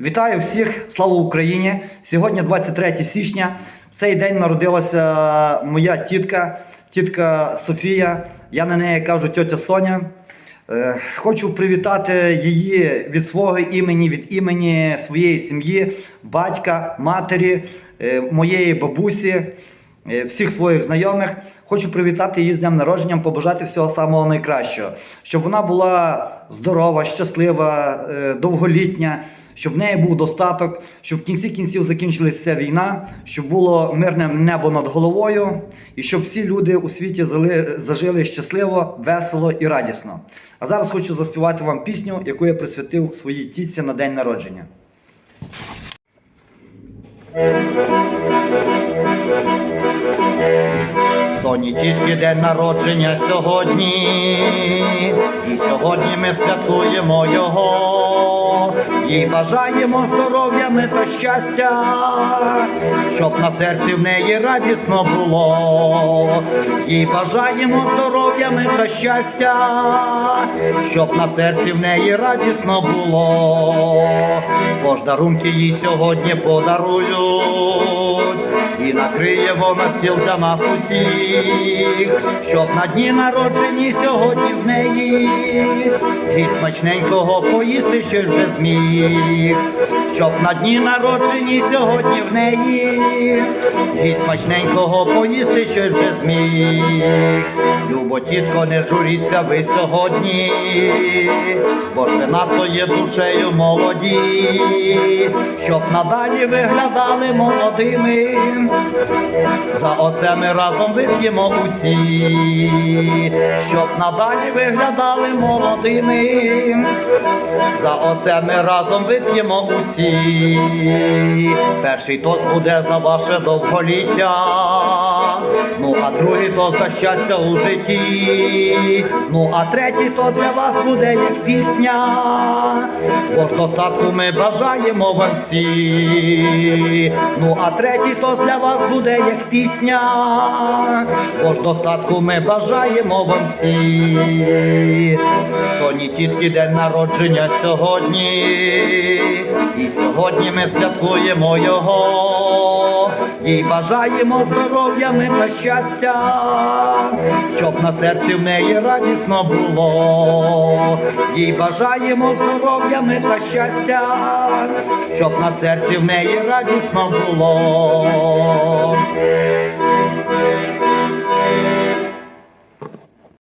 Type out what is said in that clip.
Вітаю всіх! Слава Україні! Сьогодні 23 січня. В цей день народилася моя тітка, тітка Софія. Я на неї кажу тьотя Соня. Е, Хочу привітати її від свого імені, від імені своєї сім'ї, батька, матері, е, моєї бабусі, всіх своїх знайомих. Хочу привітати її з днем народження, побажати всього самого найкращого, щоб вона була здорова, щаслива, е, довголітня, щоб в неї був достаток, щоб в кінці кінців закінчилася ця війна, щоб було мирне небо над головою, і щоб всі люди у світі зажили щасливо, весело і радісно. А зараз хочу заспівати вам пісню, яку я присвятив своїй тітці на день народження. Соні тільки день народження сьогодні, і сьогодні ми святкуємо його, їй бажаємо здоров'я ми та щастя, щоб на серці в неї радісно було, їй бажаємо здоров'я ми та щастя, щоб на серці в неї радісно було, бо ж дарунки їй сьогодні подарують і накриє вона стіл для нас усіх, щоб на дні народжені сьогодні в неї і смачненького поїсти ще вже зміг, щоб на дні народжені сьогодні в неї і смачненького поїсти ще вже зміг. Любо тітко, не журіться ви сьогодні, бо ж ви надто є душею молоді, щоб надалі виглядали молодими. За оце ми разом вип'ємо усі, щоб надалі виглядали молодими. За оце ми разом вип'ємо усі. Перший тост буде за ваше довголіття. Ну, а другий то за щастя у житті. Ну, а третій то для вас буде як пісня. Бо ж достатку ми бажаємо вам всі. Ну, а третій то для вас буде як пісня. Бо ж достатку ми бажаємо вам всі. Соні тітки день народження сьогодні. І сьогодні ми святкуємо його. Їй бажаємо здоров'я ми та щастя, щоб на серці в неї радісно було. Їй бажаємо здоров'я ми та щастя, щоб на серці в неї радісно було.